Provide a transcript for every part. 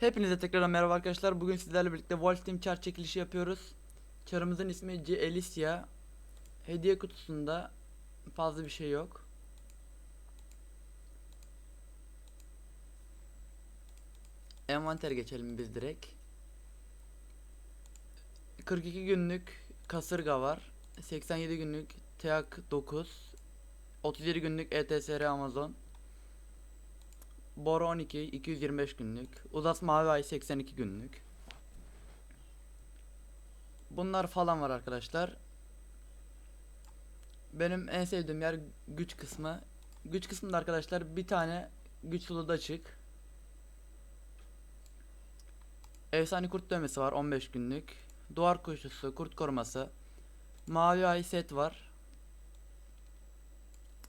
Hepinize tekrar merhaba arkadaşlar. Bugün sizlerle birlikte Wolf Team Char çekilişi yapıyoruz. Char'ımızın ismi C. Alicia. Hediye kutusunda fazla bir şey yok. Envanter geçelim biz direkt. 42 günlük kasırga var. 87 günlük TEAK 9. 37 günlük ETSR Amazon. Bora 12 225 günlük. Uzas Mavi Ay 82 günlük. Bunlar falan var arkadaşlar. Benim en sevdiğim yer güç kısmı. Güç kısmında arkadaşlar bir tane güç suluda açık. Efsane kurt dövmesi var 15 günlük. Duvar koşusu, kurt koruması. Mavi ay set var.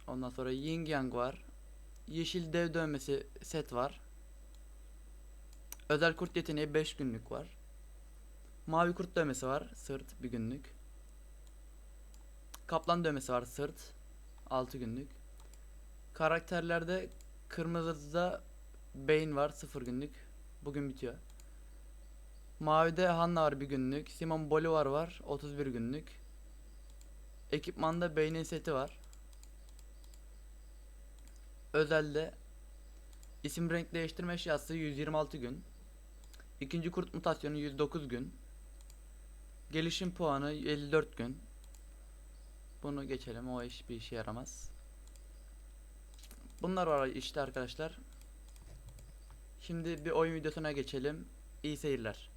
Ondan sonra Yin Yang var. Yeşil dev dövmesi set var. Özel kurt yeteneği 5 günlük var. Mavi kurt dövmesi var. Sırt bir günlük. Kaplan dövmesi var. Sırt 6 günlük. Karakterlerde kırmızıda Bane var 0 günlük. Bugün bitiyor. Mavide Hanna var bir günlük. Simon Bolivar var 31 günlük. Ekipmanda Bane'in seti var. Özelde isim renk değiştirme eşyası 126 gün. İkinci kurt mutasyonu 109 gün. Gelişim puanı 54 gün. Bunu geçelim o iş bir işe yaramaz. Bunlar var işte arkadaşlar. Şimdi bir oyun videosuna geçelim. İyi seyirler.